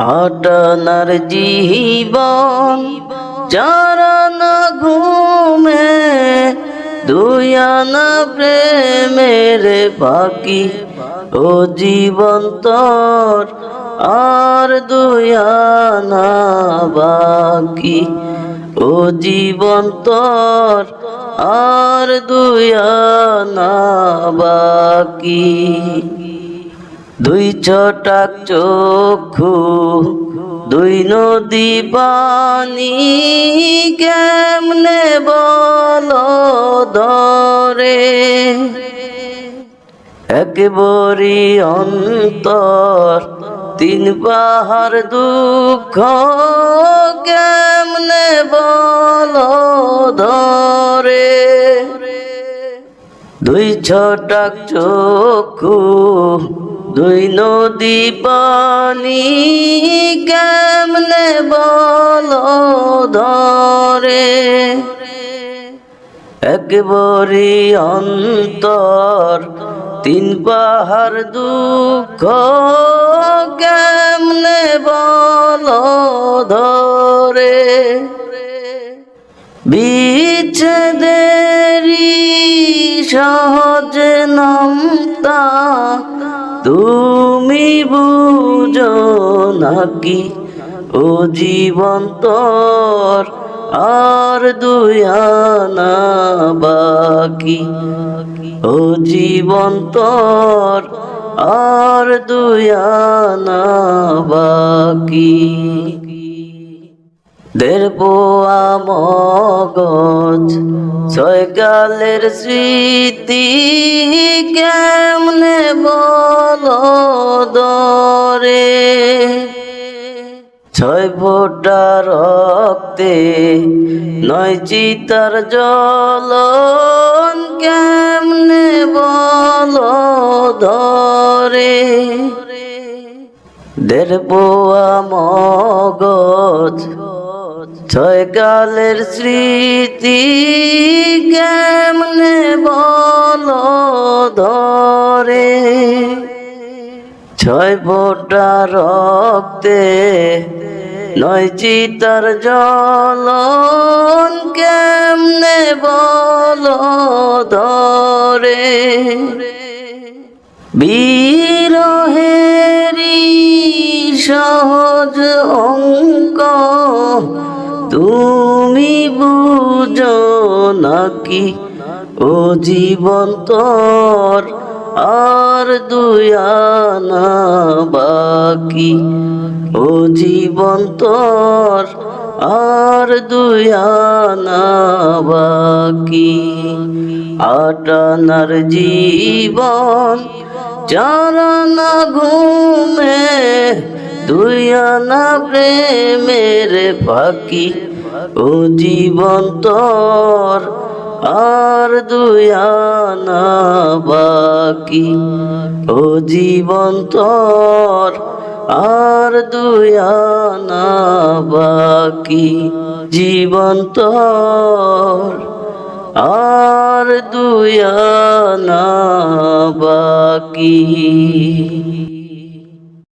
আটানার জীবন চারণ ঘুমে দুয়ানা প্রেমের বাকি। ও জীবন তোর আর দুয়ানা বাকি। ও জীবন তোর আর দুয়ানা বাকি। দুই ছটাক চক্ষু, দুই নদী পানি কেমনে বল ধরে? একবারি অন্তর, তিন পাহাড় দুঃখ কেমনে বল ধরে? দুই ছটাক চক্ষু দুই নদী পানি কেমনে বল ধরে? একবারি অন্তর, তিন পাহাড় দুঃখ কেমনে বল ধরে? বিচ্ছেদেরি সহজ নামতা তুমি বুঝো নাকি ও জীবন তোর আর দুয়ানা বাকি? ও জীবন তোর আর দুয়ানা বাকি? দের পোয়া মগজ ছয় কালের স্মৃতি কেমনে বল দরে? ছয় ফোটা রক্তে নয় চিতার জল কেমনে বল ধরে দের? পোয়া মগজ ছয় কালের স্মৃতি কেমনে বল ধরে? ছয় ফোটা রক্তে নয় চিতার জল কেমনে বল ধরে? বীরহেরি সহজ অঙ্ক তুমি বুঝো নাকি ও জীবন তোর আর দুয়ানা বাকি? ও জীবন তোর আর দুয়ানা বাকি? আটানার জীবন, চারানা ঘুমে দুয়ানা প্রেমের পাখি। ও জীবন তোর আর দুয়ানা বাকি। ও জীবন তোর আর দুয়ানা বাকি। জীবন তোর আর দুয়ানা বাকি।